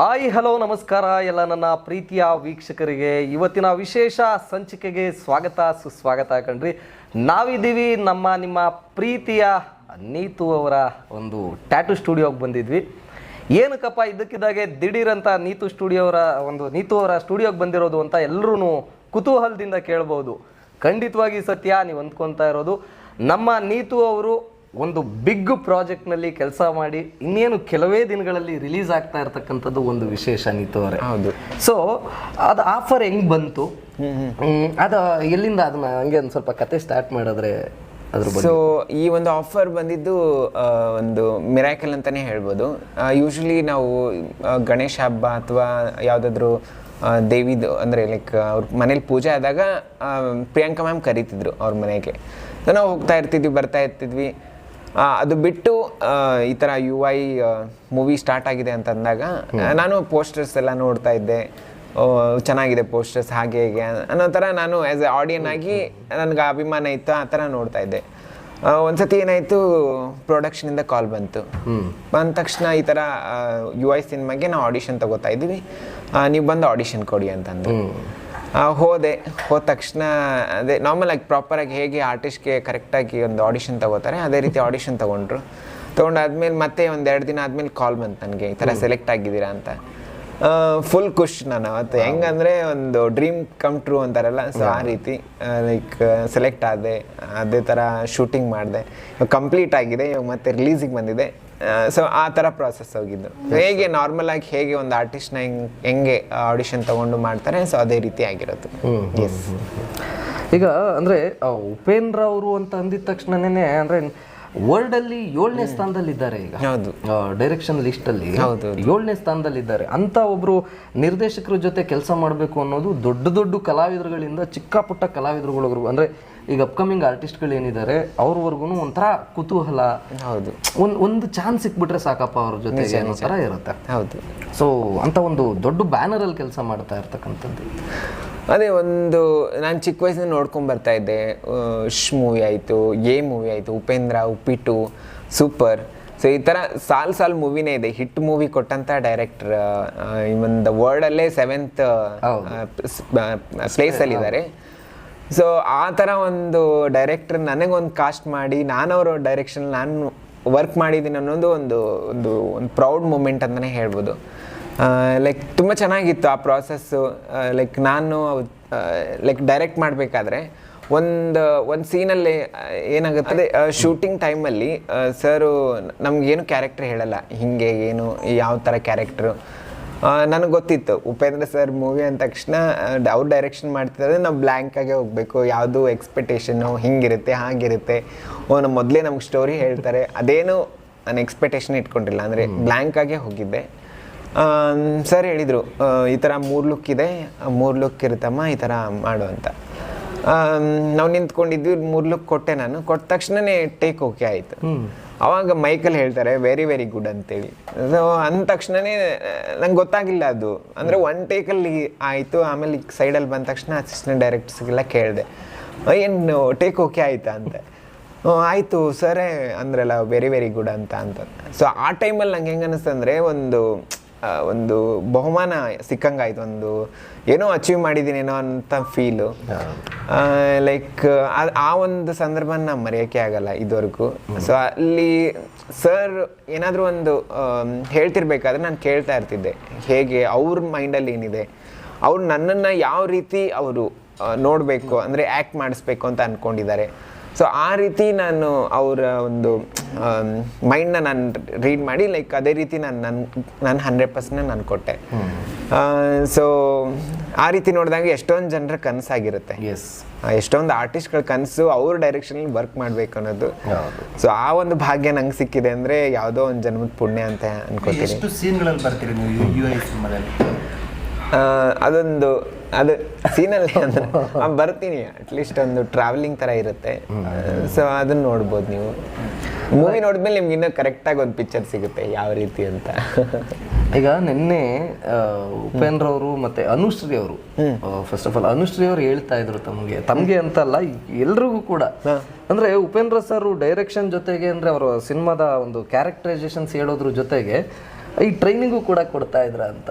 Hi, hello, ನಮಸ್ಕಾರ ಎಲ್ಲ ನನ್ನ ಪ್ರೀತಿಯ ವೀಕ್ಷಕರಿಗೆ. ಇವತ್ತಿನ ವಿಶೇಷ ಸಂಚಿಕೆಗೆ ಸ್ವಾಗತ, ಸುಸ್ವಾಗತ ಕಣ್ರಿ. ನಾವಿದ್ದೀವಿ ನಮ್ಮ, ನಿಮ್ಮ ಪ್ರೀತಿಯ ನೀತು ಅವರ ಒಂದು ಟ್ಯಾಟು ಸ್ಟುಡಿಯೋಗೆ ಬಂದಿದ್ವಿ. ಏನಕ್ಕಪ್ಪ ಇದಕ್ಕಿದ್ದಾಗೆ ದಿಢೀರಂತ ನೀತು ಸ್ಟುಡಿಯೋ ಅವರ ಒಂದು, ನೀತು ಅವರ ಸ್ಟುಡಿಯೋಗೆ ಬಂದಿರೋದು ಅಂತ ಎಲ್ಲರೂ ಕುತೂಹಲದಿಂದ ಕೇಳ್ಬೋದು. ಖಂಡಿತವಾಗಿ ಸತ್ಯ, ನೀವು ಅಂದ್ಕೊತಾ ಇರೋದು. ನಮ್ಮ ನೀತು ಅವರು ಒಂದು ಬಿಗ್ ಪ್ರಾಜೆಕ್ಟ್ನಲ್ಲಿ ಕೆಲಸ ಮಾಡಿ ಇನ್ನೇನು ಕೆಲವೇ ದಿನಗಳಲ್ಲಿ ರಿಲೀಸ್ ಆಗ್ತಾ ಇರ್ತಕ್ಕಂಥದ್ದು ಒಂದು ವಿಶೇಷ ನೀತು ಅವರೇ. ಹೌದು. ಸೊ ಅದು ಆಫರ್ ಹೆಂಗ್ ಬಂತು? ಅದು ಎಲ್ಲಿಂದ ಅದನ್ನ ಹಂಗೆ ಒಂದು ಸ್ವಲ್ಪ ಕತೆ ಸ್ಟಾರ್ಟ್ ಮಾಡಿದ್ರೆ ಸೊ ಈ ಒಂದು ಆಫರ್ ಬಂದಿದ್ದು ಒಂದು ಮಿರಾಕಲ್ ಅಂತಾನೆ ಹೇಳ್ಬೋದು. ಯೂಶ್ವಲಿ ನಾವು ಗಣೇಶ ಹಬ್ಬ ಅಥವಾ ಯಾವುದಾದ್ರೂ ದೇವಿದು ಅಂದರೆ ಲೈಕ್ ಅವ್ರ ಮನೇಲಿ ಪೂಜೆ ಆದಾಗ ಪ್ರಿಯಾಂಕಾ ಮ್ಯಾಮ್ ಕರೀತಿದ್ರು ಅವ್ರ ಮನೆಗೆ. ನಾವು ಹೋಗ್ತಾ ಇರ್ತಿದ್ವಿ ಬರ್ತಾ ಇರ್ತಿದ್ವಿ. ಅದು ಬಿಟ್ಟು ಈ ಥರ ಯು ಐ ಮೂವಿ ಸ್ಟಾರ್ಟ್ ಆಗಿದೆ ಅಂತ ಅಂದಾಗ ನಾನು ಪೋಸ್ಟರ್ಸ್ ಎಲ್ಲ ನೋಡ್ತಾ ಇದ್ದೆ. ಚೆನ್ನಾಗಿದೆ ಪೋಸ್ಟರ್ಸ್ ಹಾಗೆ ಹೇಗೆ ಅನ್ನೋ ಥರ ನಾನು ಆ್ಯಸ್ ಎ ಆಡಿಯನ್ ಆಗಿ ನನಗೆ ಅಭಿಮಾನ ಇತ್ತು ಆ ಥರ ನೋಡ್ತಾ ಇದ್ದೆ. ಒಂದು ಒಂದ್ಸತಿ ಏನಾಯಿತು ಪ್ರೊಡಕ್ಷನಿಂದ ಕಾಲ್ ಬಂತು. ಬಂದ ತಕ್ಷಣ ಈ ಥರ ಯು ಐ ಸಿನಿಮಾಗೆ ನಾವು ಆಡಿಷನ್ ತಗೋತಾ ಇದ್ದೀವಿ ನೀವು ಬಂದು ಆಡಿಷನ್ ಕೊಡಿ ಅಂತಂದು. ಹೋದೆ. ಹೋದ ತಕ್ಷಣ ಅದೇ ನಾರ್ಮಲ್ ಆಗಿ ಪ್ರಾಪರಾಗಿ ಹೇಗೆ ಆರ್ಟಿಸ್ಟ್ಗೆ ಕರೆಕ್ಟಾಗಿ ಒಂದು ಆಡಿಷನ್ ತಗೋತಾರೆ ಅದೇ ರೀತಿ ಆಡಿಷನ್ ತಗೊಂಡ್ರು. ತೊಗೊಂಡಾದ್ಮೇಲೆ ಮತ್ತೆ ಒಂದು ಎರಡು ದಿನ ಆದಮೇಲೆ ಕಾಲ್ ಬಂತು ನನಗೆ ಈ ಥರ ಸೆಲೆಕ್ಟ್ ಆಗಿದ್ದೀರಾ ಅಂತ. ಫುಲ್ ಖುಷ್ ನಾನು ಅವತ್ತು ಹೆಂಗಂದ್ರೆ ಒಂದು ಡ್ರೀಮ್ ಕಮ್ ಟ್ರೂ ಅಂತಾರಲ್ಲ ಸೊ ಆ ರೀತಿ ಲೈಕ್ ಸೆಲೆಕ್ಟ್ ಆದೆ ಅದೇ ಥರ ಶೂಟಿಂಗ್ ಮಾಡಿದೆ. ಕಂಪ್ಲೀಟ್ ಆಗಿದೆ ಇವಾಗ ಮತ್ತೆ ರಿಲೀಸಿಗೆ ಬಂದಿದೆ. ಸೊ ಆ ಥರ ಪ್ರಾಸೆಸ್ ಹೋಗಿದ್ದು. ಹೇಗೆ ನಾರ್ಮಲ್ ಆಗಿ ಹೇಗೆ ಒಂದು ಆರ್ಟಿಸ್ಟ್ನ ಹೆಂಗೆ ಹೆಂಗೆ ಆಡಿಷನ್ ತಗೊಂಡು ಮಾಡ್ತಾರೆ ಸೊ ಅದೇ ರೀತಿ ಆಗಿರೋದು. ಎಸ್ ಈಗ ಅಂದ್ರೆ ಉಪೇಂದ್ರ ಅವರು ಅಂತ ಅಂದಿದ ತಕ್ಷಣನೇ ಅಂದ್ರೆ ವರ್ಲ್ಡ್ ಅಲ್ಲಿ ಏಳನೇ ಸ್ಥಾನದಲ್ಲಿ ಇದ್ದಾರೆ ಈಗ ಹೌದು ಡೈರೆಕ್ಷನ್ ಲಿಸ್ಟ್ ಅಲ್ಲಿ ಏಳನೇ ಸ್ಥಾನದಲ್ಲಿ ಇದ್ದಾರೆ ಅಂತ ಒಬ್ರು ನಿರ್ದೇಶಕರ ಜೊತೆ ಕೆಲಸ ಮಾಡಬೇಕು ಅನ್ನೋದು ದೊಡ್ಡ ದೊಡ್ಡ ಕಲಾವಿದರುಗಳಿಂದ ಚಿಕ್ಕ ಪುಟ್ಟ ಕಲಾವಿದರುಗಳವರೆಗೂ ಅಂದ್ರೆ ಈಗ ಅಪ್ಕಮಿಂಗ್ ಆರ್ಟಿಸ್ಟ್ಗಳು ಏನಿದ್ದಾರೆ ಅವ್ರವರೆಗೂ ಒಂಥರ ಕುತೂಹಲ. ಹೌದು. ಒಂದ್ ಒಂದು ಚಾನ್ಸ್ ಸಿಕ್ಬಿಟ್ರೆ ಸಾಕಪ್ಪ ಅವ್ರ ಜೊತೆ ಅನ್ನೋ ಥರ ಇರುತ್ತೆ. ಹೌದು. ಸೊ ಅಂತ ಒಂದು ದೊಡ್ಡ ಬ್ಯಾನರ್ ಅಲ್ಲಿ ಕೆಲಸ ಮಾಡ್ತಾ ಇರ್ತಕ್ಕಂಥದ್ದು. ಅದೇ ಒಂದು ನಾನು ಚಿಕ್ಕ ವಯಸ್ಸಿನ ನೋಡ್ಕೊಂಡ್ ಬರ್ತಾ ಇದ್ದೆ. ಶ್ ಮೂವಿ ಆಯಿತು ಎ ಮೂವಿ ಆಯಿತು ಉಪೇಂದ್ರ ಉಪ್ಪಿಟ್ಟು ಸೂಪರ್. ಸೊ ಈ ಥರ ಸಾಲ್ ಸಾಲ್ ಮೂವಿನೇ ಇದೆ. ಹಿಟ್ ಮೂವಿ ಕೊಟ್ಟಂಥ ಡೈರೆಕ್ಟರ್ ದ ವರ್ಲ್ಡಲ್ಲೇ ಸೆವೆಂತ್ ಪ್ಲೇಸಲ್ಲಿದ್ದಾರೆ ಸೊ ಆ ಥರ ಒಂದು ಡೈರೆಕ್ಟರ್ ನನಗೊಂದು ಕಾಸ್ಟ್ ಮಾಡಿ ನಾನು ಅವರ ಡೈರೆಕ್ಷನ್ ನಾನು ವರ್ಕ್ ಮಾಡಿದ್ದೀನಿ ಅನ್ನೋದು ಒಂದು ಒಂದು ಒಂದು ಪ್ರೌಡ್ ಮೂಮೆಂಟ್ ಅಂತಲೇ ಹೇಳ್ಬೋದು. ಲೈಕ್ ತುಂಬ ಚೆನ್ನಾಗಿತ್ತು ಆ ಪ್ರಾಸೆಸ್ಸು ಲೈಕ್ ನಾನು ಲೈಕ್ ಡೈರೆಕ್ಟ್ ಮಾಡಬೇಕಾದ್ರೆ ಒಂದು ಒಂದು ಸೀನಲ್ಲಿ ಏನಾಗುತ್ತೆ? ಅದೇ ಶೂಟಿಂಗ್ ಟೈಮಲ್ಲಿ ಸರು ನಮಗೇನು ಕ್ಯಾರೆಕ್ಟರ್ ಹೇಳಲ್ಲ. ಹಿಂಗೆ ಏನು ಯಾವ ಥರ ಕ್ಯಾರೆಕ್ಟ್ರು ನನಗೆ ಗೊತ್ತಿತ್ತು. ಉಪೇಂದ್ರ ಸರ್ ಮೂವಿ ಅಂದ ತಕ್ಷಣ ಅವ್ರು ಡೈರೆಕ್ಷನ್ ಮಾಡ್ತಿದ್ದಾರೆ. ನಾವು ಬ್ಲ್ಯಾಂಕಾಗೆ ಹೋಗಬೇಕು. ಯಾವುದು ಎಕ್ಸ್ಪೆಕ್ಟೇಷನು ಹಿಂಗಿರುತ್ತೆ ಹಾಗಿರುತ್ತೆ. ಓ ನಮ್ಮ ಮೊದಲೇ ನಮ್ಗೆ ಸ್ಟೋರಿ ಹೇಳ್ತಾರೆ. ಅದೇನು ನಾನು ಎಕ್ಸ್ಪೆಕ್ಟೇಷನ್ ಇಟ್ಕೊಂಡಿಲ್ಲ. ಅಂದರೆ ಬ್ಲ್ಯಾಂಕಾಗೆ ಹೋಗಿದ್ದೆ. ಸರ್ ಹೇಳಿದರು ಈ ಥರ ಮೂರು ಲುಕ್ ಇದೆ ಮೂರು ಲುಕ್ ಇರುತ್ತಮ್ಮ ಈ ಥರ ಮಾಡು ಅಂತ. ನಾವು ನಿಂತ್ಕೊಂಡಿದ್ವಿ ಮೂರು ಲುಕ್ ಕೊಟ್ಟೆ ನಾನು ಕೊಟ್ಟ ತಕ್ಷಣನೇ ಟೇಕ್ ಓಕೆ ಆಯಿತು. ಅವಾಗ ಮೈಕಲ್ ಹೇಳ್ತಾರೆ ವೆರಿ ವೆರಿ ಗುಡ್ ಅಂತೇಳಿ. ಸೊ ಅಂದ ತಕ್ಷಣನೇ ನಂಗೆ ಗೊತ್ತಾಗಿಲ್ಲ ಅದು. ಅಂದರೆ ಒನ್ ಟೇಕಲ್ಲಿ ಆಯಿತು ಆಮೇಲೆ ಸೈಡಲ್ಲಿ ಬಂದ ತಕ್ಷಣ ಅಸಿಸ್ಟೆಂಟ್ ಡೈರೆಕ್ಟರ್ಸ್ಗೆಲ್ಲ ಕೇಳಿದೆ ಏನು ಟೇಕ್ ಓಕೆ ಆಯ್ತಾ? ಅಂತ. ಆಯಿತು ಸರೇ ಅಂದ್ರಲ್ಲ ವೆರಿ ವೆರಿ ಗುಡ್ ಅಂತ ಅಂತ. ಸೊ ಆ ಟೈಮಲ್ಲಿ ನಂಗೆ ಹೆಂಗೆ ಅನ್ನಿಸ್ತಂದ್ರೆ ಒಂದು ಒಂದು ಬಹುಮಾನ ಸಿಕ್ಕಂಗಾಯ್ತು ಒಂದು ಏನೋ ಅಚೀವ್ ಮಾಡಿದ್ದೀನೇನೋ ಅಂತ ಫೀಲು ಲೈಕ್ ಆ ಒಂದು ಸಂದರ್ಭನ ಮರೆಯೋಕ್ಕೆ ಆಗಲ್ಲ ಇದುವರೆಗೂ. ಸೊ ಅಲ್ಲಿ ಸರ್ ಏನಾದರೂ ಒಂದು ಹೇಳ್ತಿರ್ಬೇಕಾದ್ರೆ ನಾನು ಕೇಳ್ತಾ ಇರ್ತಿದ್ದೆ. ಹೇಗೆ ಅವ್ರ ಮೈಂಡಲ್ಲಿ ಏನಿದೆ? ಅವ್ರು ನನ್ನನ್ನು ಯಾವ ರೀತಿ ಅವರು ನೋಡಬೇಕು ಅಂದರೆ ಆ್ಯಕ್ಟ್ ಮಾಡಿಸ್ಬೇಕು ಅಂತ ಅಂದ್ಕೊಂಡಿದ್ದಾರೆ ಸೊ ಆ ರೀತಿ ನಾನು ಅವರ ಒಂದು ಮೈಂಡ್ನ ನಾನು ರೀಡ್ ಮಾಡಿ ಲೈಕ್ ಅದೇ ರೀತಿ ನಾನು ನನ್ನ ನಾನು ಹಂಡ್ರೆಡ್ ಪರ್ಸೆಂಟ್ ನಾನು ಕೊಟ್ಟೆ. ಸೊ ಆ ರೀತಿ ನೋಡಿದಾಗ ಎಷ್ಟೊಂದು ಜನರ ಕನಸಾಗಿರುತ್ತೆ. ಎಷ್ಟೊಂದು ಆರ್ಟಿಸ್ಟ್ಗಳ ಕನಸು ಅವ್ರ ಡೈರೆಕ್ಷನಲ್ಲಿ ವರ್ಕ್ ಮಾಡಬೇಕು ಅನ್ನೋದು. ಸೊ ಆ ಒಂದು ಭಾಗ್ಯ ನಂಗೆ ಸಿಕ್ಕಿದೆ ಅಂದರೆ ಯಾವುದೋ ಒಂದು ಜನ್ಮದ ಪುಣ್ಯ ಅಂತ ಅನ್ಕೋತೀನಿ. ಅದೊಂದು ಅದು ಸೀನಲ್ಲಿ ಅಂದ್ರೆ ಬರ್ತೀನಿ ಅಟ್ಲೀಸ್ಟ್ ಒಂದು ಟ್ರಾವೆಲಿಂಗ್ ಥರ ಇರುತ್ತೆ. ಸೊ ಅದನ್ನ ನೋಡ್ಬೋದು ನೀವು. ಮೂವಿ ನೋಡಿದ್ಮೇಲೆ ನಿಮ್ಗೆ ಇನ್ನೂ ಕರೆಕ್ಟಾಗಿ ಒಂದು ಪಿಕ್ಚರ್ ಸಿಗುತ್ತೆ ಯಾವ ರೀತಿ ಅಂತ. ಈಗ ನಿನ್ನೆ ಉಪೇಂದ್ರ ಅವರು ಮತ್ತೆ ಅನುಶ್ರೀ ಅವರು ಫಸ್ಟ್ ಆಫ್ ಆಲ್ ಅನುಶ್ರೀ ಅವರು ಹೇಳ್ತಾ ಇದ್ರು ತಮಗೆ ತಮಗೆ ಅಂತಲ್ಲ ಎಲ್ರಿಗೂ ಕೂಡ. ಅಂದ್ರೆ ಉಪೇಂದ್ರ ಸರ್ ಡೈರೆಕ್ಷನ್ ಜೊತೆಗೆ ಅಂದ್ರೆ ಅವರ ಸಿನಿಮಾದ ಒಂದು ಕ್ಯಾರೆಕ್ಟರೈಸೇಷನ್ಸ್ ಹೇಳೋದ್ರ ಜೊತೆಗೆ ಈ ಟ್ರೈನಿಂಗು ಕೂಡ ಕೊಡ್ತಾ ಇದ್ರ ಅಂತ.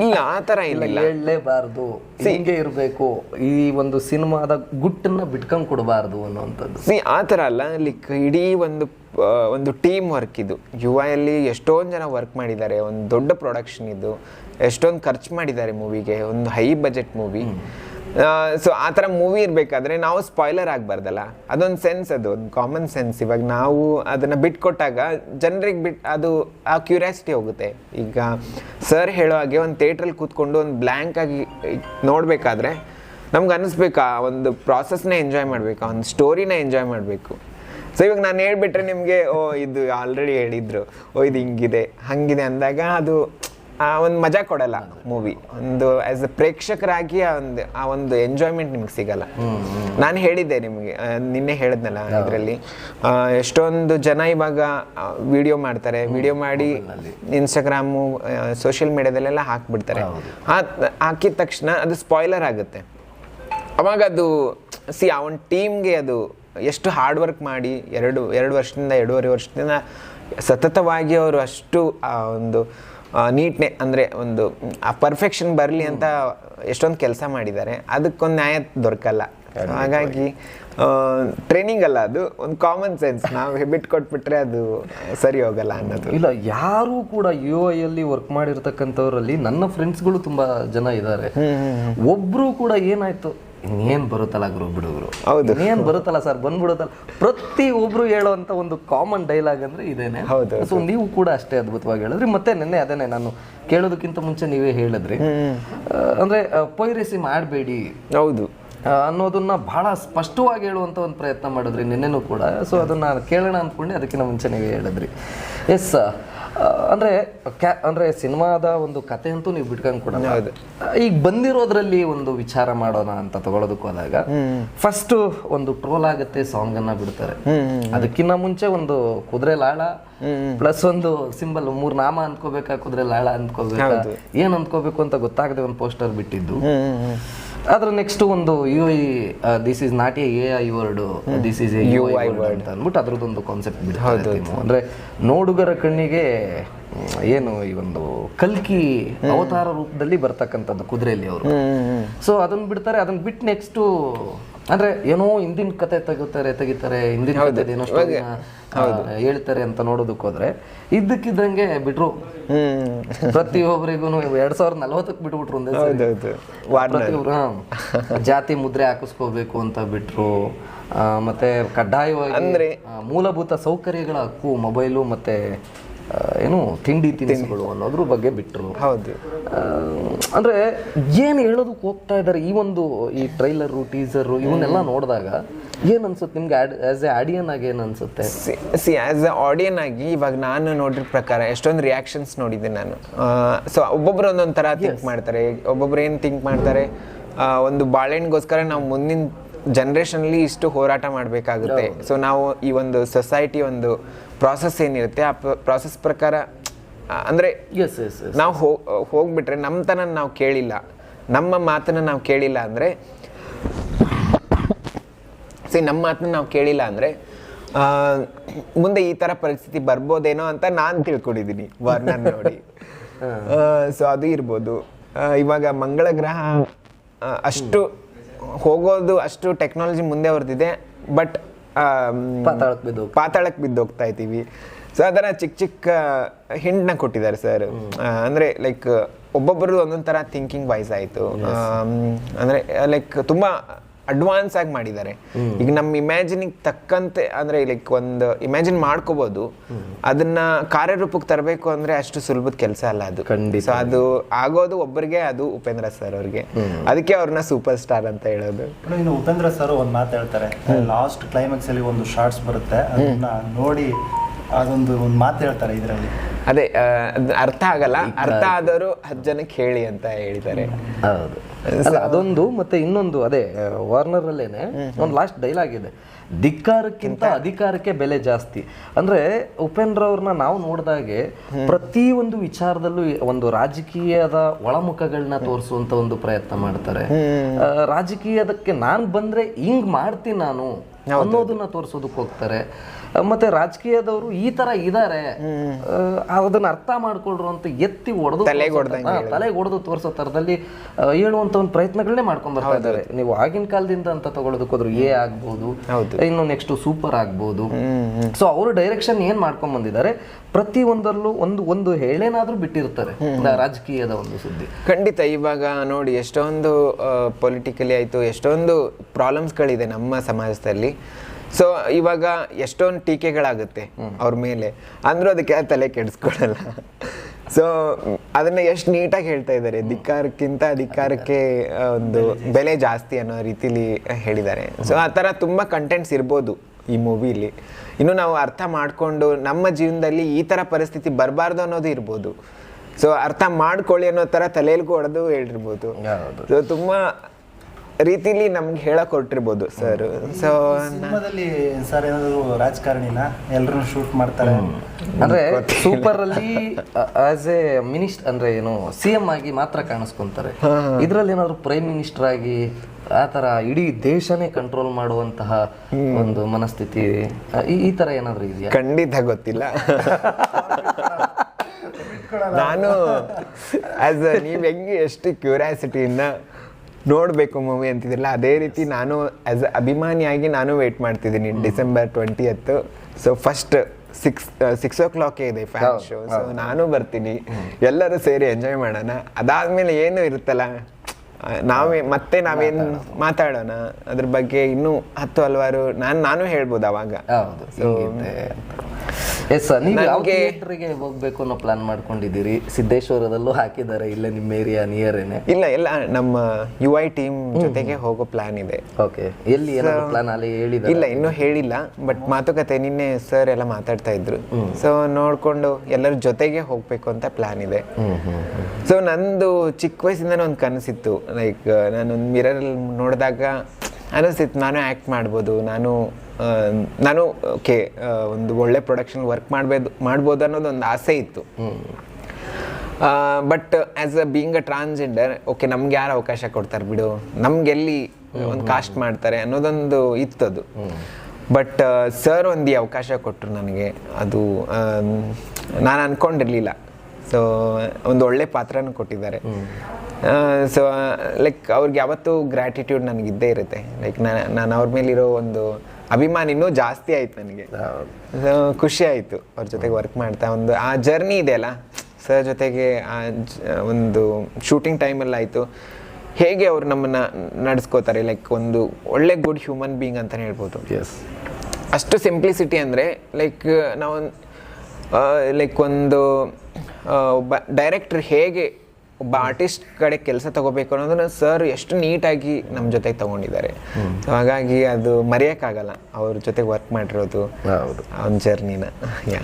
ಇಲ್ಲ ಆ ಥರ ಇಲ್ಲ ಹೇಳಲೇಬಾರದು ಹಿಂಗೆ ಇರಬೇಕು ಈ ಒಂದು ಸಿನಿಮಾದ ಗುಟ್ಟನ್ನ ಬಿಟ್ಕೊಂಡು ಕೊಡಬಾರ್ದು ಅನ್ನುವಂಥದ್ದು. ಸಿ ಆ ಥರ ಅಲ್ಲ ಅಲ್ಲಿ ಇಡೀ ಒಂದು ಒಂದು ಟೀಮ್ ವರ್ಕ್ ಇದು. ಯು ಅಲ್ಲಿ ಎಷ್ಟೊಂದು ಜನ ವರ್ಕ್ ಮಾಡಿದ್ದಾರೆ ಒಂದು ದೊಡ್ಡ ಪ್ರೊಡಕ್ಷನ್ ಇದು. ಎಷ್ಟೊಂದು ಖರ್ಚು ಮಾಡಿದ್ದಾರೆ ಮೂವಿಗೆ ಒಂದು ಹೈ ಬಜೆಟ್ ಮೂವಿ ಸೊ ಆ ಥರ ಮೂವಿ ಇರಬೇಕಾದ್ರೆ ನಾವು ಸ್ಪಾಯ್ಲರ್ ಆಗಬಾರ್ದಲ್ಲ? ಅದೊಂದು ಸೆನ್ಸ್ ಅದು, ಒಂದು ಕಾಮನ್ ಸೆನ್ಸ್ ಇವಾಗ ನಾವು ಅದನ್ನು ಬಿಟ್ಕೊಟ್ಟಾಗ ಜನರಿಗೆ ಬಿಟ್ಟು ಅದು, ಆ ಕ್ಯೂರಿಯಾಸಿಟಿ ಹೋಗುತ್ತೆ. ಈಗ ಸರ್ ಹೇಳೋ ಹಾಗೆ ಒಂದು ಥಿಯೇಟ್ರಲ್ಲಿ ಕೂತ್ಕೊಂಡು ಒಂದು ಬ್ಲ್ಯಾಂಕ್ ಆಗಿ ನೋಡಬೇಕಾದ್ರೆ ನಮ್ಗೆ ಅನ್ನಿಸ್ಬೇಕಾ ಒಂದು ಪ್ರಾಸೆಸ್ನ ಎಂಜಾಯ್ ಮಾಡಬೇಕಾ ಒಂದು ಸ್ಟೋರಿನ ಎಂಜಾಯ್ ಮಾಡಬೇಕು. ಸೊ ಇವಾಗ ನಾನು ಹೇಳ್ಬಿಟ್ರೆ ನಿಮಗೆ, ಓ, ಇದು ಆಲ್ರೆಡಿ ಹೇಳಿದ್ರು. ಓ, ಇದು ಹಿಂಗಿದೆ. ಹಂಗಿದೆ ಅಂದಾಗ ಅದು ಆ ಒಂದು ಮಜಾ ಕೊಡಲ್ಲ ಮೂವಿ ಒಂದು ಆಸ್ ಅ ಪ್ರೇಕ್ಷಕರಾಗಿ ಆ ಒಂದು ಆ ಒಂದು ಎಂಜಾಯ್ಮೆಂಟ್ ನಿಮ್ಗೆ ಸಿಗಲ್ಲ. ನಾನು ಹೇಳಿದ್ದೆ ನಿಮಗೆ ನಿನ್ನೆ ಹೇಳಿದ್ನಲ್ಲ ಇದರಲ್ಲಿ ಎಷ್ಟೊಂದು ಜನ ಇವಾಗ ವಿಡಿಯೋ ಮಾಡ್ತಾರೆ. ವಿಡಿಯೋ ಮಾಡಿ ಇನ್ಸ್ಟಾಗ್ರಾಮು ಸೋಷಿಯಲ್ ಮೀಡಿಯಾದಲ್ಲೆಲ್ಲ ಹಾಕ್ಬಿಡ್ತಾರೆ. ಹಾಕ್- ಹಾಕಿದ ತಕ್ಷಣ ಅದು ಸ್ಪಾಯ್ಲರ್ ಆಗುತ್ತೆ. ಅವಾಗ ಅದು ಸಿ ಆ ಒಂದು ಟೀಮ್ಗೆ ಅದು ಎಷ್ಟು ಹಾರ್ಡ್ ವರ್ಕ್ ಮಾಡಿ ಎರಡು ಎರಡು ವರ್ಷದಿಂದ ಎರಡೂವರೆ ವರ್ಷದಿಂದ ಸತತವಾಗಿ ಅವರು ಅಷ್ಟು ಆ ಒಂದು ನೀಟ್ನೆ ಅಂದರೆ ಒಂದು ಆ ಪರ್ಫೆಕ್ಷನ್ ಬರಲಿ ಅಂತ ಎಷ್ಟೊಂದು ಕೆಲಸ ಮಾಡಿದ್ದಾರೆ. ಅದಕ್ಕೊಂದು ನ್ಯಾಯ ದೊರಕಲ್ಲ. ಹಾಗಾಗಿ ಟ್ರೈನಿಂಗ್ ಅಲ್ಲ ಅದು ಒಂದು ಕಾಮನ್ ಸೆನ್ಸ್ ನಾವು ಹೆಬಿಟ್ ಕೊಟ್ಬಿಟ್ರೆ ಅದು ಸರಿ ಹೋಗಲ್ಲ ಅನ್ನೋದು. ಇಲ್ಲ ಯಾರು ಕೂಡ ಯು ಐ ಅಲ್ಲಿ ವರ್ಕ್ ಮಾಡಿರ್ತಕ್ಕಂಥವ್ರಲ್ಲಿ ನನ್ನ ಫ್ರೆಂಡ್ಸ್ಗಳು ತುಂಬಾ ಜನ ಇದ್ದಾರೆ. ಒಬ್ಬರು ಕೂಡ ಏನಾಯ್ತು? ಇನ್ನೇನ್ ಬರುತ್ತಲ್ಲ ಗುರು ಬಿಡುಗರು ಹೌದು. ಇನ್ನೇನು ಬರುತ್ತಲ್ಲ ಸರ್ ಬಂದ್ಬಿಡುತ್ತಲ್ಲ. ಪ್ರತಿ ಒಬ್ರು ಹೇಳುವಂತ ಒಂದು ಕಾಮನ್ ಡೈಲಾಗ್ ಅಂದ್ರೆ ಇದೇನೆ. ಹೌದು, ಸೊ ನೀವು ಕೂಡ ಅಷ್ಟೇ ಅದ್ಭುತವಾಗಿ ಹೇಳಿದ್ರಿ. ಮತ್ತೆ ನಿನ್ನೆ ಅದೇನೆ ನಾನು ಕೇಳೋದಕ್ಕಿಂತ ಮುಂಚೆ ನೀವೇ ಹೇಳಿದ್ರಿ. ಅಂದ್ರೆ ಪೈರಸಿ ಮಾಡಬೇಡಿ. ಹೌದು. ಅನ್ನೋದನ್ನ ಬಹಳ ಸ್ಪಷ್ಟವಾಗಿ ಹೇಳುವಂತ ಒಂದು ಪ್ರಯತ್ನ ಮಾಡಿದ್ರಿ ನಿನ್ನೆನೂ ಕೂಡ. ಸೊ ಅದನ್ನ ಕೇಳೋಣ ಅಂದ್ಕೊಂಡೆ ಅದಕ್ಕಿಂತ ಮುಂಚೆ ನೀವೇ ಹೇಳಿದ್ರಿ. ಎಸ್ ಅಂದ್ರೆ ಕ್ಯಾ ಅಂದ್ರೆ ಸಿನಿಮಾದ ಒಂದು ಕತೆ ಅಂತೂ ನೀವು ಬಿಟ್ಕೊಂಡು ಕೊಡ ಈಗ ಬಂದಿರೋದ್ರಲ್ಲಿ ಒಂದು ವಿಚಾರ ಮಾಡೋಣ ಅಂತ ತಗೊಳೋದಕ್ಕೆ ಹೋದಾಗ ಫಸ್ಟ್ ಒಂದು ಟ್ರೋಲ್ ಆಗುತ್ತೆ ಸಾಂಗ್ ಅನ್ನ ಬಿಡ್ತಾರೆ. ಅದಕ್ಕಿಂತ ಮುಂಚೆ ಒಂದು ಕುದುರೆ ಲಾಳ ಪ್ಲಸ್ ಒಂದು ಸಿಂಬಲ್ ಮೂರ್ ನಾಮ ಅನ್ಕೋಬೇಕಾ ಕುದುರೆ ಲಾಳ ಅನ್ಕೋಬೇಕಾ ಏನ್ ಅನ್ಕೋಬೇಕು ಅಂತ ಗೊತ್ತಾಗದೆ ಒಂದು ಪೋಸ್ಟರ್ ಬಿಟ್ಟಿದ್ದು. ಅದ್ರ ನೆಕ್ಸ್ಟ್ ಒಂದು U I this is not A I word this is a U I word ಅಂತ ಅಂದ್ಬಿಟ್ಟು ಅದ್ರದ್ದೊಂದು ಕಾನ್ಸೆಪ್ಟ್ ಬಿಡ್ತಾರೆ ಅಂದ್ರೆ ನೋಡುಗರ ಕಣ್ಣಿಗೆ ಏನು ಈ ಒಂದು ಕಲ್ಕಿ ಅವತಾರ ರೂಪದಲ್ಲಿ ಬರ್ತಕ್ಕಂಥದ್ದು ಕುದುರೆಯಲ್ಲಿ ಅವರು. ಸೊ ಅದನ್ನ ಬಿಡ್ತಾರೆ ಅದನ್ನ ಬಿಟ್ಟು ನೆಕ್ಸ್ಟ್ ಅಂದ್ರೆ ಏನೋ ಹಿಂದಿನ ಕತೆ ತೆಗಿತಾರೆ ತೆಗಿತಾರೆ ಹಿಂದಿನ ಕತೆ ಏನೋ ಹೇಳ್ತಾರೆ ಅಂತ ನೋಡೋದಕ್ಕೆ ಹೋದ್ರೆ ಇದ್ದಕ್ಕಿದ್ದಂಗೆ ಬಿಟ್ರು. ಪ್ರತಿಯೊಬ್ಬರಿಗೂ ಎರಡ್ ಸಾವಿರದ ನಲವತ್ತಕ್ಕೆ ಬಿಟ್ಬಿಟ್ರು ಪ್ರತಿಯೊಬ್ರು ಜಾತಿ ಮುದ್ರೆ ಹಾಕಿಸ್ಕೋಬೇಕು ಅಂತ ಬಿಟ್ರು. ಮತ್ತೆ ಕಡ್ಡಾಯವಾಗಿ ಅಂದ್ರೆ? ಮೂಲಭೂತ ಸೌಕರ್ಯಗಳ ಹಕ್ಕು ಮೊಬೈಲು ಮತ್ತೆ ಏನು ತಿಂಡಿ ತಿನಿಸುಗಳು ಅನ್ನೋದ್ರ ಬಗ್ಗೆ ಬಿಟ್ರು. ಹೌದು. ಅಂದ್ರೆ ಏನ್ ಹೇಳೋದಕ್ಕೆ ಹೋಗ್ತಾ ಇದ್ದಾರೆ ಈ ಒಂದು ಈ ಟ್ರೈಲರು ಟೀಸರು ಇವನ್ನೆಲ್ಲ ನೋಡಿದಾಗ ಏನ್ ಅನ್ಸುತ್ತೆ ನಿಮ್ಗೆ ಆಸ್ ಎ ಆಡಿಯನ್ ಆಗಿ ಏನ್ ಅನ್ಸುತ್ತೆ ಸಿ ಆಸ್ ಎ ಆಡಿಯನ್ ಆಗಿ ಇವಾಗ ನಾನು ನೋಡಿದ ಪ್ರಕಾರ ಎಷ್ಟೊಂದು ರಿಯಾಕ್ಷನ್ಸ್ ನೋಡಿದ್ದೆ ನಾನು. ಸೊ ಒಬ್ಬೊಬ್ರು ಒಂದೊಂದು ಥರ ಥಿಂಕ್ ಮಾಡ್ತಾರೆ. ಒಬ್ಬೊಬ್ರು ಏನು ಥಿಂಕ್ ಮಾಡ್ತಾರೆ? ಒಂದು ಬಾಳೆಹಣ್ಣಿಗೋಸ್ಕರ ನಾವು ಮುಂದಿನ ಜನ್ರೇಷನ್ಲಿ ಇಷ್ಟು ಹೋರಾಟ ಮಾಡಬೇಕಾಗುತ್ತೆ. ಸೊ ನಾವು ಈ ಒಂದು ಸೊಸೈಟಿ ಒಂದು ಪ್ರಾಸೆಸ್ ಏನಿರುತ್ತೆ ಆ ಪ್ರಾಸೆಸ್ ಪ್ರಕಾರ ಅಂದ್ರೆ ನಾವು ಹೋಗ್ಬಿಟ್ರೆ ಹೋಗ್ಬಿಟ್ರೆ ನಮ್ಮತನ ನಾವು ಕೇಳಿಲ್ಲ. ನಮ್ಮ ಮಾತನ್ನ ನಾವು ಕೇಳಿಲ್ಲ ಅಂದರೆ ಸಿ ನಮ್ಮ ಮಾತನ್ನ ನಾವು ಕೇಳಿಲ್ಲ ಅಂದರೆ ಮುಂದೆ ಈ ಥರ ಪರಿಸ್ಥಿತಿ ಬರ್ಬೋದೇನೋ ಅಂತ ನಾನು ತಿಳ್ಕೊಂಡಿದ್ದೀನಿ ವರ್ಣನ್ ನೋಡಿ. ಸೊ ಅದು ಇರ್ಬೋದು. ಇವಾಗ ಮಂಗಳ ಗ್ರಹ ಅಷ್ಟು ಹೋಗೋದು ಅಷ್ಟು ಟೆಕ್ನಾಲಜಿ ಮುಂದೆ ಹೊರದಿದೆ ಬಟ್ ಪಾತಾಳಕ್ಕೆ ಬಿದ್ದು ಪಾತಾಳಕ್ಕೆ ಬಿದ್ದೋಗ್ತಾ ಇದ್ದೀವಿ. ಸೊ ಅದರ ಚಿಕ್ಕ ಚಿಕ್ಕ ಹಿಂಟ್ನ ಕೊಟ್ಟಿದ್ದಾರೆ ಸರ್ ಅಂದರೆ ಲೈಕ್ ಒಬ್ಬೊಬ್ಬರು ಒಂದೊಂದು ಥರ ಥಿಂಕಿಂಗ್ ವೈಸ್ ಆಯಿತು. ಅಂದರೆ ಲೈಕ್ ತುಂಬಾ ಅಡ್ವಾನ್ಸ್ ಆಗಿ ಮಾಡಿದ್ದಾರೆ. ಈಗ ನಮ್ಮ ಇಮ್ಯಾಜಿನಿಗೆ ತಕ್ಕಂತೆ ಅಂದ್ರೆ ಲೈಕ್ ಒಂದು ಇಮ್ಯಾಜಿನ್ ಮಾಡ್ಕೋಬಹುದು ಅದನ್ನ ಕಾರ್ಯರೂಪಕ್ಕೆ ತರಬೇಕು ಅಂದ್ರೆ ಅಷ್ಟು ಸುಲಭದ ಕೆಲಸ ಅಲ್ಲ ಅದು. ಸೊ ಅದು ಆಗೋದು ಒಬ್ಬರಿಗೆ ಅದು ಉಪೇಂದ್ರ ಸರ್ ಅವ್ರಿಗೆ. ಅದಕ್ಕೆ ಅವ್ರನ್ನ ಸೂಪರ್ ಸ್ಟಾರ್ ಅಂತ ಹೇಳೋದು. ಇನ್ನು ಉಪೇಂದ್ರ ಸರ್ ಒಂದು ಮಾತು ಹೇಳ್ತಾರೆ. ಲಾಸ್ಟ್ ಕ್ಲೈಮ್ಯಾಕ್ಸ್ ಅಲ್ಲಿ ಒಂದು ಶಾರ್ಟ್ಸ್ ಬರುತ್ತೆ. ಅದನ್ನ ನೋಡಿ ಅದೊಂದು ಒಂದು ಮಾತು ಹೇಳ್ತಾರೆ ಇದರಲ್ಲಿ. ಅದೇ ಅರ್ಥ ಆಗಲ್ಲ. ಅರ್ಥ ಆದವರು ಹತ್ತು ಜನಕ್ಕೆ ಹೇಳಿ ಅಂತ ಹೇಳಿದ್ದಾರೆ. ಹೌದು. ಅಲ್ಲ ಅದೊಂದು ಮತ್ತೆ ಇನ್ನೊಂದು ಅದೇ ವಾರ್ನರ್ ಅಲ್ಲೇನೆ ಒಂದು ಲಾಸ್ಟ್ ಡೈಲಾಗ್ ಇದೆ. ಧಿಕ್ಕಾರಕ್ಕಿಂತ ಅಧಿಕಾರಕ್ಕೆ ಬೆಲೆ ಜಾಸ್ತಿ. ಅಂದ್ರೆ ಉಪೇಂದ್ರ ಅವ್ರನ್ನ ನಾವು ನೋಡಿದಾಗೆ ಪ್ರತಿ ಒಂದು ವಿಚಾರದಲ್ಲೂ ಒಂದು ರಾಜಕೀಯದ ಒಳಮುಖಗಳನ್ನ ತೋರಿಸುವಂತ ಒಂದು ಪ್ರಯತ್ನ ಮಾಡ್ತಾರೆ. ರಾಜಕೀಯದಕ್ಕೆ ನಾನ್ ಬಂದ್ರೆ ಹಿಂಗ್ ಮಾಡ್ತೀನಿ ನಾನು. ಅನ್ನೋದನ್ನ ತೋರಿಸೋದಕ್ಕೆ ಹೋಗ್ತಾರೆ. ಮತ್ತೆ ರಾಜಕೀಯದವರು ಈ ತರ ಇದಾರೆ. ಆ, ಅದನ್ನ ಅರ್ಥ ಮಾಡ್ಕೊಳ್ರು ಅಂತ ಎತ್ತಿ ಹೊಡೆದು ತಲೆಗೆ ಹೊಡೆದು ತೋರಿಸೋ ತರದಲ್ಲಿ ಹೇಳುವಂತ ಒಂದು ಪ್ರಯತ್ನಗಳನ್ನೇ ಮಾಡ್ಕೊಂಡ್ ಬರ್ತಾ ಇದ್ದಾರೆ ನೀವು ಆಗಿನ ಕಾಲದಿಂದ ಅಂತ ತಗೊಳ್ಳೋದಕ್ಕೆ ಹೋದ್ರು ಎ ಆಗ್ಬೋದು ಇನ್ನು ನೆಕ್ಸ್ಟ್ ಸೂಪರ್ ಆಗ್ಬೋದು. ಸೊ ಅವರು ಡೈರೆಕ್ಷನ್ ಏನ್ ಮಾಡ್ಕೊಂಡ್ ಬಂದಿದ್ದಾರೆ ಪ್ರತಿ ಒಂದರಲ್ಲೂ ಒಂದು ಒಂದು ಹೇಳೇನಾದ್ರೂ ಬಿಟ್ಟಿರ್ತಾರೆ. ರಾಜಕೀಯದ ಒಂದು ಸುದ್ದಿ. ಖಂಡಿತ ಇವಾಗ ನೋಡಿ ಎಷ್ಟೊಂದು ಪೊಲಿಟಿಕಲಿ ಆಯ್ತು ಎಷ್ಟೊಂದು ಪ್ರಾಬ್ಲಮ್ಸ್ಗಳಿದೆ ನಮ್ಮ ಸಮಾಜದಲ್ಲಿ. ಸೊ ಇವಾಗ ಎಷ್ಟೊಂದು ಟೀಕೆಗಳಾಗುತ್ತೆ ಅವ್ರ ಮೇಲೆ. ಅಂದ್ರೂ ಅದಕ್ಕೆ ತಲೆ ಕೆಡಿಸ್ಕೊಳಲ್ಲ. ಸೊ ಅದನ್ನ ಎಷ್ಟು ನೀಟಾಗಿ ಹೇಳ್ತಾ ಇದ್ದಾರೆ. ಧಿಕ್ಕಾರಕ್ಕಿಂತ ಅಧಿಕಾರಕ್ಕೆ ಒಂದು ಬೆಲೆ ಜಾಸ್ತಿ. ಅನ್ನೋ ರೀತಿಲಿ ಹೇಳಿದ್ದಾರೆ. ಸೊ ಆ ಥರ ತುಂಬ ಕಂಟೆಂಟ್ಸ್ ಇರ್ಬೋದು ಈ ಮೂವಿಲಿ ಇನ್ನು ನಾವು ಅರ್ಥ ಮಾಡಿಕೊಂಡು ನಮ್ಮ ಜೀವನದಲ್ಲಿ ಈ ಥರ ಪರಿಸ್ಥಿತಿ ಬರಬಾರ್ದು ಅನ್ನೋದು ಇರ್ಬೋದು. ಸೊ ಅರ್ಥ ಮಾಡ್ಕೊಳ್ಳಿ ಅನ್ನೋ ಥರ ತಲೆಯಲ್ಗೂ ಹೊಡೆದು ಹೇಳಿರ್ಬೋದು. ಸೊ ತುಂಬ ರೀತಿಲಿ ನಮ್ಗೆ ಹೇಳಕ್ ಕೊಟ್ಟಿರ್ಬೋದು ಸರ್ ಸೊ ಸಿನಿಮಾದಲ್ಲಿ ಸರ್ ಏನಾದ್ರು ರಾಜಕಾರಣಿನ ಎಲ್ಲರೂ ಶೂಟ್ ಮಾಡ್ತಾರೆ? ಅಂದ್ರೆ ಸೂಪರ್ ಅಲ್ಲಿ ಆಸ್ ಎ ಮಿನಿಸ್ಟರ್ ಅಂದ್ರೆ ಏನು ಸಿ ಎಂ ಆಗಿ ಮಾತ್ರ ಕಾಣಿಸ್ಕೊಂತಾರೆ. ಇದ್ರಲ್ಲಿ ಏನಾದ್ರು ಪ್ರೈಮ್ ಮಿನಿಸ್ಟರ್ ಆಗಿ ಆ ತರ ಇಡೀ ದೇಶನೇ ಕಂಟ್ರೋಲ್ ಮಾಡುವಂತಹ ಒಂದು ಮನಸ್ಥಿತಿ ಈ ಈ ತರ ಏನಾದ್ರು ಇದೆಯಾ? ಖಂಡಿತ ಗೊತ್ತಿಲ್ಲ. ನಾನು ಆಸ್ ನೀವು ಹೆಂಗೆ ಎಷ್ಟು ಕ್ಯೂರಿಯಾಸಿಟಿಯಿಂದ ನೋಡಬೇಕು ಮೂವಿ ಅಂತಿದ್ರಲ್ಲ ಅದೇ ರೀತಿ ನಾನು ಆಸ್ ಅ ಅಭಿಮಾನಿಯಾಗಿ ನಾನು ವೇಟ್ ಮಾಡ್ತಿದ್ದೀನಿ December twenty eighth so first six six ಓ ಕ್ಲಾಕೇ ಇದೆ ಫ್ಯಾನ್ ಶೋ ಸೊ ನಾನು ಬರ್ತೀನಿ. ಎಲ್ಲರೂ ಸೇರಿ ಎಂಜಾಯ್ ಮಾಡೋಣ. ಅದಾದ್ಮೇಲೆ ಏನು ಇರುತ್ತಲ್ಲ ನಾವೇ ಮತ್ತೆ ನಾವೇನು ಮಾತಾಡೋಣ? ಅದ್ರ ಬಗ್ಗೆ ಇನ್ನೂ ಹತ್ತು ಹಲವಾರು ನಾನು ನಾನು ಹೇಳ್ಬೋದು ಅವಾಗ. ಎಸ್ ಸರ್ ನೀವು ಯಾವ ಥಿಯೇಟ್ರಿಗೆ ಹೋಗ್ಬೇಕು ಅನ್ನೋ ಪ್ಲಾನ್ ಮಾಡ್ಕೊಂಡಿದ್ದೀರಿ? ಸಿದ್ದೇಶ್ವರದಲ್ಲೂ ಹಾಕಿದ್ದಾರೆ ಇಲ್ಲೇ ನಿಮ್ಮ ಏರಿಯಾ ನಿಯರೇನೆ ಇಲ್ಲ ಎಲ್ಲ ನಮ್ಮ ಯು ಐ ಟೀಮ್ ಜೊತೆಗೆ ಹೋಗೋ ಪ್ಲಾನ್ ಇದೆ. ಓಕೆ ಎಲ್ಲಿ ಏನಾದ್ರು ಪ್ಲಾನ್ ಅಲ್ಲಿ ಹೇಳಿದ ಇಲ್ಲ ಇನ್ನೂ ಹೇಳಿಲ್ಲ ಬಟ್ ಮಾತುಕತೆ ನಿನ್ನೆ ಸರ್ ಎಲ್ಲ ಮಾತಾಡ್ತಾ ಇದ್ರು. ಸೊ ನೋಡ್ಕೊಂಡು ಎಲ್ಲರ ಜೊತೆಗೆ ಹೋಗ್ಬೇಕು ಅಂತ ಪ್ಲಾನ್ ಇದೆ. ಸೊ ನಂದು ಚಿಕ್ಕ ವಯಸ್ಸಿಂದನೇ ಒಂದು ಕನಸಿತ್ತು. ಲೈಕ್ ನಾನೊಂದು ಮಿರರ್ ನೋಡಿದಾಗ ಅನಿಸ್ತಿತ್ತು ನಾನು ಆ್ಯಕ್ಟ್ ಮಾಡ್ಬೋದು ನಾನು ನಾನು, ಓಕೆ ಒಂದು ಒಳ್ಳೆ ಪ್ರೊಡಕ್ಷನ್ ವರ್ಕ್ ಮಾಡ್ಬೋದು ಮಾಡ್ಬೋದು ಅನ್ನೋದು ಒಂದು ಆಸೆ ಇತ್ತು. But as uh being uh transgender okay, ನಮ್ಗೆ ಯಾರು ಅವಕಾಶ ಕೊಡ್ತಾರೆ ಬಿಡು? ನಮ್ಗೆ ಎಲ್ಲಿ ಒಂದು ಕಾಸ್ಟ್ ಮಾಡ್ತಾರೆ ಅನ್ನೋದೊಂದು ಇತ್ತದು. ಬಟ್ ಸರ್ ಒಂದು ಅವಕಾಶ ಕೊಟ್ಟರು ನನಗೆ. ಅದು ನಾನು ಅಂದ್ಕೊಂಡಿರಲಿಲ್ಲ ಸೊ ಒಂದು ಒಳ್ಳೆ ಪಾತ್ರನೂ ಕೊಟ್ಟಿದ್ದಾರೆ. ಸೊ ಲೈಕ್ ಅವ್ರಿಗೆ ಯಾವತ್ತೂ ಗ್ರ್ಯಾಟಿಟ್ಯೂಡ್ ನನಗಿದ್ದೇ ಇರುತ್ತೆ. ಲೈಕ್ ನಾನು ಅವ್ರ ಮೇಲಿರೋ ಒಂದು ಅಭಿಮಾನ ಇನ್ನೂ ಜಾಸ್ತಿ ಆಯ್ತು ನನಗೆ. ಖುಷಿ ಆಯಿತು ಅವ್ರ ಜೊತೆಗೆ ವರ್ಕ್ ಮಾಡ್ತಾ. ಒಂದು ಆ ಜರ್ನಿ ಇದೆ ಅಲ್ಲ? ಸರ್ ಜೊತೆಗೆ ಆ ಒಂದು ಶೂಟಿಂಗ್ ಟೈಮಲ್ಲಿ ಆಯಿತು. ಹೇಗೆ ಅವ್ರು ನಮ್ಮನ್ನ ನಡೆಸ್ಕೋತಾರೆ? ಲೈಕ್ ಒಂದು ಒಳ್ಳೆ ಗುಡ್ ಹ್ಯೂಮನ್ ಬೀಯಿಂಗ್ ಅಂತಲೇ ಹೇಳ್ಬೋದು. ಎಸ್ ಅಷ್ಟು ಸಿಂಪ್ಲಿಸಿಟಿ ಅಂದರೆ ಲೈಕ್ ನಾವು ಲೈಕ್ ಒಂದು ಒಬ್ಬ ಡೈರೆಕ್ಟರ್ ಹೇಗೆ ಒಬ್ಬ ಆರ್ಟಿಸ್ಟ್ ಕಡೆ ಕೆಲಸ ತಗೋಬೇಕು ಅನ್ನೋದನ್ನ ಸರ್ ಎಷ್ಟು ನೀಟಾಗಿ ನಮ್ಮ ಜೊತೆಗೆ ತಗೊಂಡಿದ್ದಾರೆ. ಹಾಗಾಗಿ ಅದು ಮರೆಯೋಕ್ಕಾಗಲ್ಲ. ಅವ್ರ ಜೊತೆಗೆ ವರ್ಕ್ ಮಾಡಿರೋದು ಅವ್ನ ಜರ್ನಿನ ಯಾ